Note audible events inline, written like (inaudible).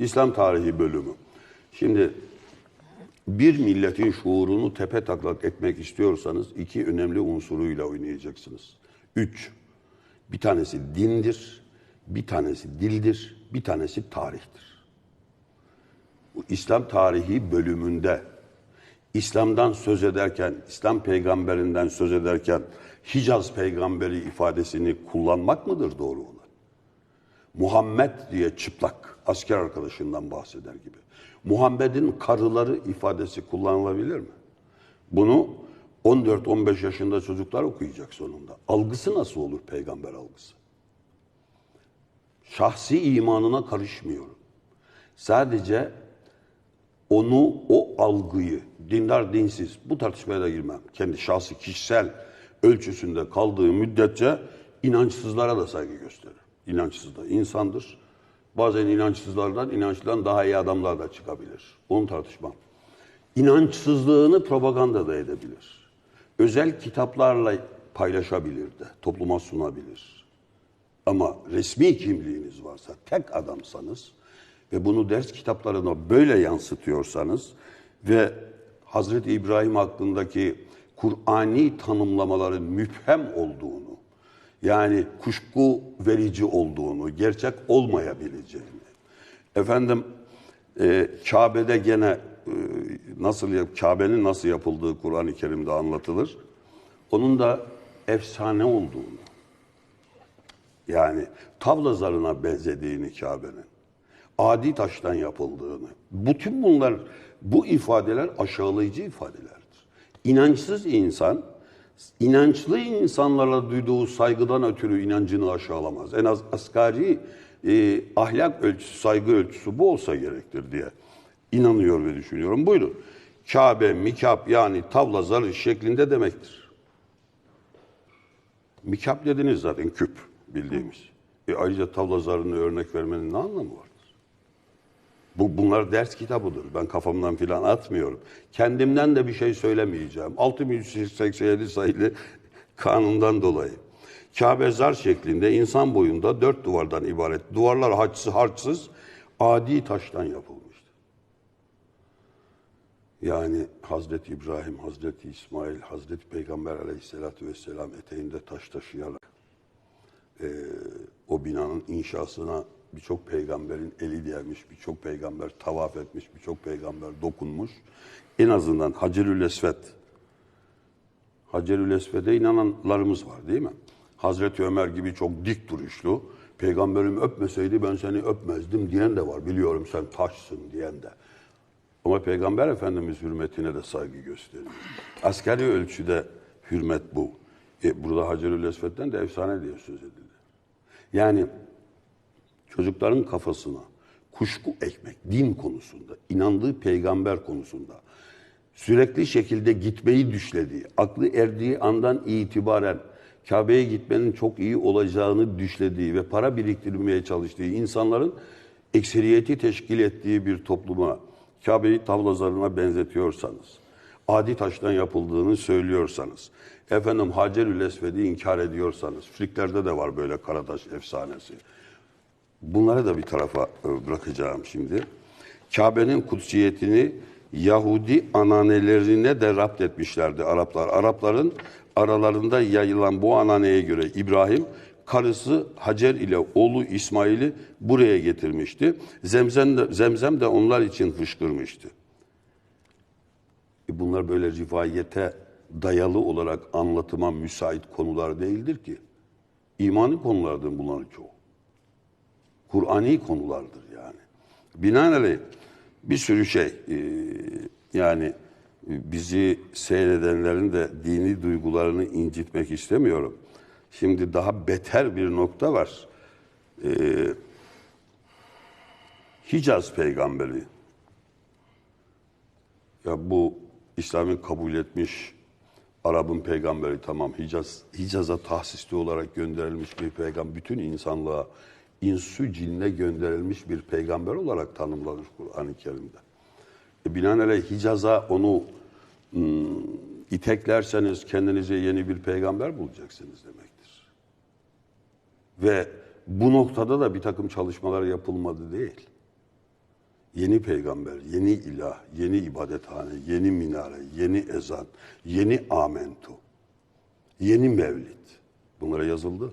İslam tarihi bölümü. Şimdi bir milletin şuurunu tepe taklak etmek istiyorsanız iki önemli unsuruyla oynayacaksınız. Üç, bir tanesi dindir, bir tanesi dildir, bir tanesi tarihtir. Bu İslam tarihi bölümünde İslam'dan söz ederken, İslam peygamberinden söz ederken Hicaz peygamberi ifadesini kullanmak mıdır doğru olan? Muhammed diye çıplak asker arkadaşından bahseder gibi. Muhammed'in karıları ifadesi kullanılabilir mi? Bunu 14-15 yaşında çocuklar okuyacak sonunda. Algısı nasıl olur peygamber algısı? Şahsi imanına karışmıyorum. Sadece onu, o algıyı, dindar dinsiz, bu tartışmaya da girmem. Kendi şahsi, kişisel ölçüsünde kaldığı müddetçe inançsızlara da saygı gösterir. İnançsız da insandır. Bazen inançsızlardan, inançlıdan daha iyi adamlar da çıkabilir. Onu tartışmam. İnançsızlığını propaganda da edebilir. Özel kitaplarla paylaşabilir de, topluma sunabilir. Ama resmi kimliğiniz varsa, tek adamsanız ve bunu ders kitaplarına böyle yansıtıyorsanız ve Hazreti İbrahim hakkındaki Kur'ani tanımlamaların müphem olduğunu, yani kuşku verici olduğunu, gerçek olmayabileceğini, efendim e, Kabe'de gene e, nasıl Kabe'nin nasıl yapıldığı Kur'an-ı Kerim'de anlatılır. Onun da efsane olduğunu, yani tavla zarına benzediğini Kabe'nin, adi taştan yapıldığını, bütün bunlar, bu ifadeler aşağılayıcı ifadelerdir. İnançsız insan, inançlı insanlara duyduğu saygıdan ötürü inancını aşağılamaz. En az asgari e, ahlak ölçüsü, saygı ölçüsü bu olsa gerektir diye inanıyor ve düşünüyorum. Buyurun. Kabe, mikap yani tavla zarı şeklinde demektir. Mikap dediniz zaten küp bildiğimiz. E ayrıca tavla zarını örnek vermenin ne anlamı vardır? Bu, bunlar ders kitabıdır. Ben kafamdan filan atmıyorum. Kendimden de bir şey söylemeyeceğim. 6187 sayılı (laughs) kanundan dolayı. Kabe zar şeklinde insan boyunda dört duvardan ibaret. Duvarlar harçsız, harçsız adi taştan yapılmıştır. Yani Hazreti İbrahim, Hazreti İsmail, Hazreti Peygamber aleyhissalatü vesselam eteğinde taş taşıyarak e, o binanın inşasına birçok peygamberin eli değmiş, birçok peygamber tavaf etmiş, birçok peygamber dokunmuş. En azından Hacerül Esved, Hacerül Esved'e inananlarımız var değil mi? Hazreti Ömer gibi çok dik duruşlu, peygamberim öpmeseydi ben seni öpmezdim diyen de var. Biliyorum sen taşsın diyen de. Ama Peygamber Efendimiz hürmetine de saygı gösteriyor. Askeri ölçüde hürmet bu. E, burada Hacerül Esved'den de efsane diye söz edildi. Yani çocukların kafasına kuşku ekmek, din konusunda, inandığı peygamber konusunda sürekli şekilde gitmeyi düşlediği, aklı erdiği andan itibaren Kabe'ye gitmenin çok iyi olacağını düşlediği ve para biriktirmeye çalıştığı insanların ekseriyeti teşkil ettiği bir topluma Kabe'yi tavla zarına benzetiyorsanız, adi taştan yapıldığını söylüyorsanız, efendim Hacerül Esved'i inkar ediyorsanız, Friklerde de var böyle Karataş efsanesi. Bunları da bir tarafa e, bırakacağım şimdi. Kabe'nin kutsiyetini Yahudi ananelerine de rapt etmişlerdi Araplar. Arapların aralarında yayılan bu ananeye göre İbrahim karısı Hacer ile oğlu İsmail'i buraya getirmişti. Zemzem de, Zemzem de onlar için fışkırmıştı. E bunlar böyle rivayete dayalı olarak anlatıma müsait konular değildir ki. İmani konulardır bunların çoğu. Kur'ani konulardır yani. Binaenaleyh bir sürü şey e, yani e, bizi seyredenlerin de dini duygularını incitmek istemiyorum. Şimdi daha beter bir nokta var. E, Hicaz peygamberi. Ya bu İslam'ın kabul etmiş Arap'ın peygamberi tamam Hicaz, Hicaz'a tahsisli olarak gönderilmiş bir peygamber. Bütün insanlığa insü cinne gönderilmiş bir peygamber olarak tanımlanır Kur'an-ı Kerim'de. E, binaenaleyh Hicaz'a onu ım, iteklerseniz kendinize yeni bir peygamber bulacaksınız demektir. Ve bu noktada da bir takım çalışmalar yapılmadı değil. Yeni peygamber, yeni ilah, yeni ibadethane, yeni minare, yeni ezan, yeni amentu, yeni mevlid. Bunlara yazıldı.